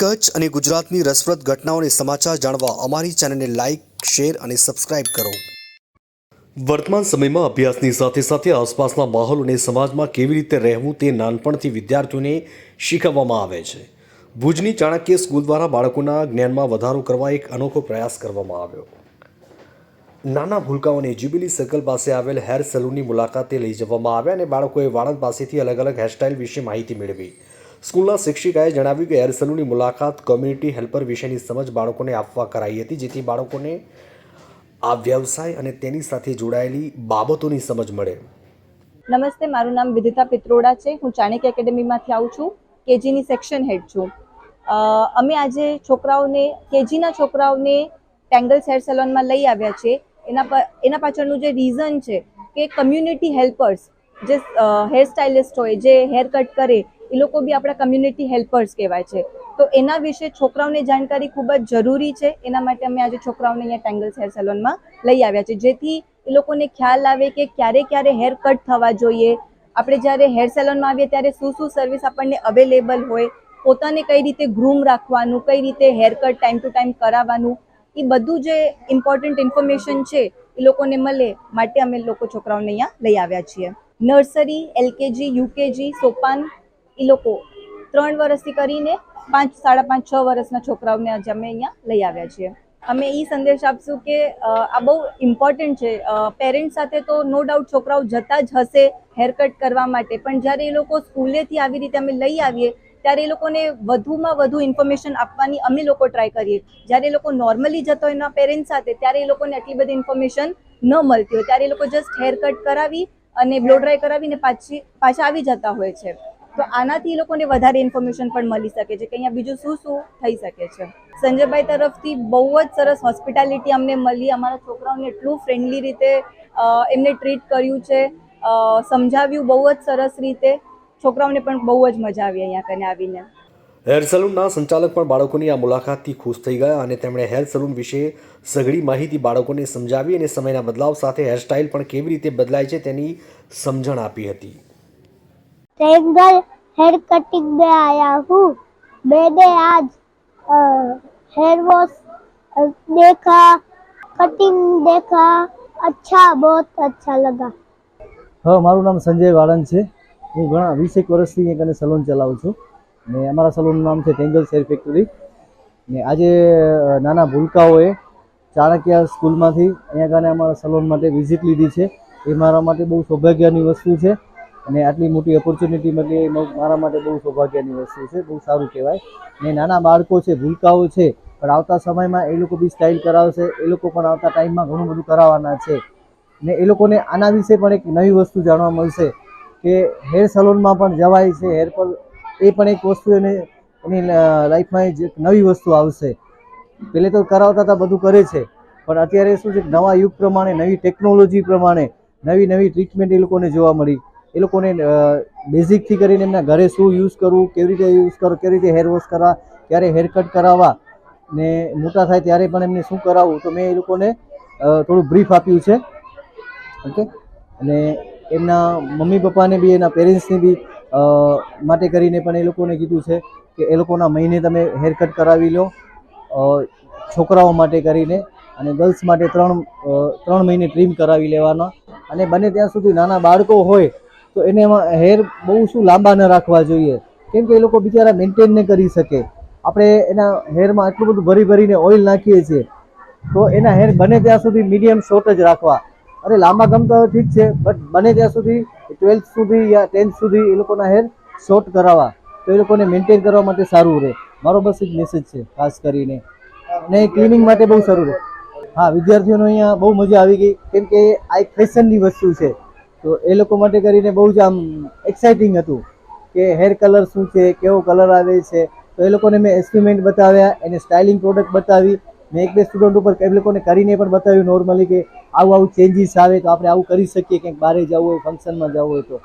કચ્છ અને ગુજરાતની રસપ્રદ ઘટનાઓને સમાચાર જાણવા અમારી ચેનલને લાઇક શેર અને સબસ્ક્રાઇબ કરો. વર્તમાન સમયમાં અભ્યાસની સાથે સાથે આસપાસના માહોલ અને સમાજમાં કેવી રીતે રહેવું તે નાનપણથી વિદ્યાર્થીઓને શીખવવામાં આવે છે. ભુજની ચાણક્ય સ્કૂલ દ્વારા બાળકોના જ્ઞાનમાં વધારો કરવા એક અનોખો પ્રયાસ કરવામાં આવ્યો. નાના ભૂલકાઓને જ્યુબિલી સર્કલ પાસે આવેલ હેર સલૂનની મુલાકાતે લઈ જવામાં આવ્યા અને બાળકોએ વાળંદ પાસેથી અલગ અલગ હેરસ્ટાઇલ વિશે માહિતી મેળવી. સ્કૂલના શિક્ષિકાએ જણાવ્યું કે હેર સલૂનની મુલાકાત કોમ્યુનિટી હેલ્પર વિશેની સમજ બાળકોને આપવા કરાઈ હતી, જેથી બાળકોને આ વ્યવસાય અને તેની સાથે જોડાયેલી બાબતોની સમજ મળે. નમસ્તે, મારું નામ વિદિતા પિત્રોડા છે. હું ચાણક્ય એકેડેમીમાંથી આવું છું. કેજીની સેક્શન હેડ છું. અમે આજે છોકરાઓને, કેજીના છોકરાઓને ટેંગલ્સ હેર સલોનમાં લઈ આવ્યા છે. એના એના પાછળનું જે રીઝન છે કે કમ્યુનિટી હેલ્પર્સ જે હેર સ્ટાઇલિસ્ટ હોય, જે હેર કટ કરે એ લોકો બી આપણા કમ્યુનિટી હેલ્પર્સ કહેવાય છે. તો એના વિશે છોકરાઓને જાણકારી ખૂબ જ જરૂરી છે. એના માટે અમે આજે છોકરાઓને અહીંયા ટેંગલ્સ હેર સલોનમાં લઈ આવ્યા છે જેથી એ લોકોને ખ્યાલ આવે કે ક્યારે ક્યારે હેર કટ થવા જોઈએ. આપણે જ્યારે હેર સેલોનમાં આવીએ ત્યારે શું શું સર્વિસ આપણને અવેલેબલ હોય, પોતાને કઈ રીતે ગ્રૂમ રાખવાનું, કઈ રીતે hair cut time to time કરાવવાનું, એ બધું જે ઇમ્પોર્ટન્ટ ઇન્ફોર્મેશન છે એ લોકોને મળે માટે અમે લોકો છોકરાઓને અહીંયા લઈ આવ્યા છીએ. નર્સરી એલકેજી યુકેજી સોપાન એ લોકો ત્રણ વર્ષથી કરીને પાંચ, સાડા પાંચ, છ વર્ષના છોકરાઓને આજે અમે અહીંયા લઈ આવ્યા છીએ. અમે એ સંદેશ આપશું કે આ બહુ ઇમ્પોર્ટન્ટ છે. પેરેન્ટ્સ સાથે તો નો ડાઉટ છોકરાઓ જતા જ હશે હેર કટ કરવા માટે. પણ જ્યારે એ લોકો સ્કૂલેથી આવી રીતે અમે લઈ આવીએ, ત્યારે એ લોકોને વધુમાં વધુ ઇન્ફોર્મેશન આપવાની અમે લોકો ટ્રાય કરીએ. જ્યારે એ લોકો નોર્મલી જતો હોય એના પેરેન્ટ્સ સાથે, ત્યારે એ લોકોને આટલી બધી ઇન્ફોર્મેશન ન મળતી હોય. ત્યારે એ લોકો જસ્ટ હેર કટ કરાવી અને બ્લો ડ્રાય કરાવીને પાછી, પાછા આવી જતા હોય છે. તો આનાથી એ લોકોને વધારે ઇન્ફોર્મેશન પણ મળી શકે છે કે અહીંયા બીજું શું શું થઈ શકે છે. સંજયભાઈ તરફથી બહુ જ સરસ હોસ્પિટાલિટી અમને મળી. અમારા છોકરાઓને એટલું ફ્રેન્ડલી રીતે એમને ટ્રીટ કર્યું છે. સમજાવ્યું બહુ જ સરસ રીતે. છોકરાઓને પણ બહુ જ મજા આવી અહીંયા કને આવીને. હેર સલૂનના સંચાલક પણ બાળકોની આ મુલાકાતથી ખુશ થઈ ગયા અને તેમણે હેર સલૂન વિશે સઘળી માહિતી બાળકોને સમજાવી અને સમયના બદલાવ સાથે હેરસ્ટાઇલ પણ કેવી રીતે બદલાય છે તેની સમજણ આપી હતી. ट्रेंगल हेयर कटिंग में आया हूँ मैंने आज अ, हेयर वॉश अ, देखा कटिंग देखा अच्छा बहुत अच्छा लगा હા મારું નામ સંજય વાળંદ છે હું ઘણા વીસેક વર્ષથી એક અને સલૂન ચલાવું છું ને અમારા સલૂનનું નામ છે ટેંગલ્સ હેર ફેક્ટરી ને આજે અ, નાના ભૂલકાઓએ ચાણક્ય સ્કૂલમાંથી અહીંયા ગાને અમારા સલૂન માટે વિઝિટ લીધી છે એ મારા માટે બહુ સૌભાગ્યની વસ્તુ છે અને આટલી મોટી ઓપોર્ચ્યુનિટી મળી મારા માટે બહુ સૌભાગ્યની વસ્તુ છે, બહુ સારું કહેવાય. ને નાના બાળકો છે, ભૂલકાઓ છે, પણ આવતા સમયમાં એ લોકો બી સ્ટાઇલ કરાવશે, એ લોકો પણ આવતા ટાઈમમાં ઘણું બધું કરાવવાના છે. ને એ લોકોને આના વિશે પણ એક નવી વસ્તુ જાણવા મળશે કે હેર સલૂનમાં પણ જવાય છે હેર પર એ પણ એક વસ્તુ એને, એની લાઈફમાં એક નવી વસ્તુ આવશે. પહેલે તો કરાવતા હતા, બધું કરે છે, પણ અત્યારે શું છે નવા યુગ પ્રમાણે, નવી ટેકનોલોજી પ્રમાણે નવી નવી ટ્રીટમેન્ટ એ લોકોને જોવા મળી. એ લોકોને બેઝિકથી કરીને એમના ઘરે શું યુઝ કરવું, કેવી રીતે યુઝ કરો, કેવી રીતે હેર વોશ કરવા, ક્યારે હેરકટ કરાવવા ને મોટા થાય ત્યારે પણ એમને શું કરાવવું, તો મેં એ લોકોને થોડું બ્રીફ આપ્યું છે. ઓકે? અને એમના મમ્મી પપ્પાને બી, એના પેરેન્ટ્સને બી માટે કરીને પણ એ લોકોને કીધું છે કે એ લોકોના મહિને તમે હેરકટ કરાવી લો છોકરાઓ માટે કરીને અને ગર્લ્સ માટે ત્રણ ત્રણ મહિને ટ્રીમ કરાવી લેવાના. અને બને ત્યાં સુધી નાના બાળકો હોય તો એને એમાં હેર બહુ શું લાંબા ન રાખવા જોઈએ. કેમ કે એ લોકો બિચારા મેન્ટેન ન કરી શકે. આપણે એના હેરમાં એટલું બધું ભરી ભરીને ઓઇલ નાખીએ છીએ. તો એના હેર બને ત્યાં સુધી મીડિયમ શોર્ટ જ રાખવા. અરે લાંબા ગમતા તો ઠીક છે બટ બને ત્યાં સુધી ટ્વેલ્થ સુધી યા ટેન્થ સુધી એ લોકોના હેર શોર્ટ કરાવવા. તો એ લોકોને મેન્ટેન કરવા માટે સારું રહે. મારો બસ એક મેસેજ છે, ખાસ કરીને. અને ક્લિનિંગ માટે બહુ સારું રહે. હા, વિદ્યાર્થીઓને અહીંયા બહુ મજા આવી ગઈ. કેમ કે આ એક ફેશનની વસ્તુ છે. તો એ લોકો માટે કરીને બહુ જ આમ એક્સાઇટિંગ હતું કે હેર કલર શું છે, કેવો કલર આવે છે. તો એ લોકોને મેં એસ્ટિમેટ બતાવ્યા, એને સ્ટાઇલિંગ પ્રોડક્ટ બતાવી. મેં એક બે સ્ટુડન્ટ ઉપર એ લોકોને કરીને પણ બતાવ્યું નોર્મલી કે આવું આવું ચેન્જીસ આવે તો આપણે આવું કરી શકીએ, ક્યાંક બહાર જવું હોય ફંક્શનમાં જવું હોય તો.